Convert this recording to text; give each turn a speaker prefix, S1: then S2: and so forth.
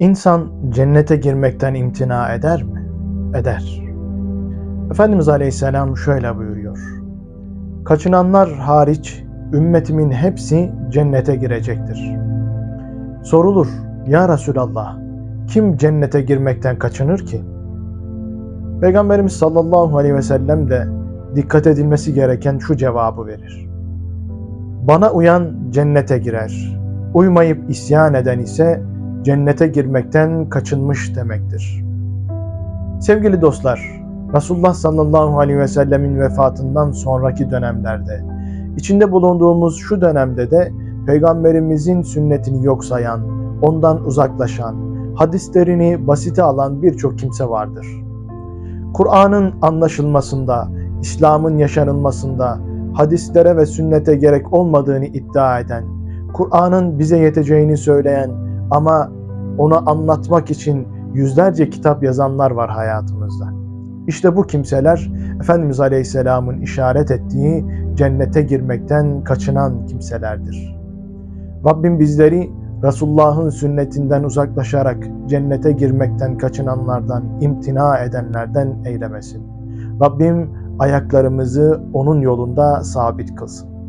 S1: İnsan cennete girmekten imtina eder mi? Eder. Efendimiz Aleyhisselam şöyle buyuruyor. Kaçınanlar hariç ümmetimin hepsi cennete girecektir. Sorulur, ya Resulallah, kim cennete girmekten kaçınır ki? Peygamberimiz sallallahu aleyhi ve sellem de dikkat edilmesi gereken şu cevabı verir. Bana uyan cennete girer. Uymayıp isyan eden ise cennete girmekten kaçınmış demektir. Sevgili dostlar, Resulullah sallallahu aleyhi ve sellemin vefatından sonraki dönemlerde, içinde bulunduğumuz şu dönemde de Peygamberimizin sünnetini yok sayan, ondan uzaklaşan, hadislerini basite alan birçok kimse vardır. Kur'an'ın anlaşılmasında, İslam'ın yaşanılmasında, hadislere ve sünnete gerek olmadığını iddia eden, Kur'an'ın bize yeteceğini söyleyen ama onu anlatmak için yüzlerce kitap yazanlar var hayatımızda. İşte bu kimseler Efendimiz Aleyhisselam'ın işaret ettiği cennete girmekten kaçınan kimselerdir. Rabbim bizleri Resulullah'ın sünnetinden uzaklaşarak cennete girmekten kaçınanlardan, imtina edenlerden eylemesin. Rabbim ayaklarımızı onun yolunda sabit kılsın.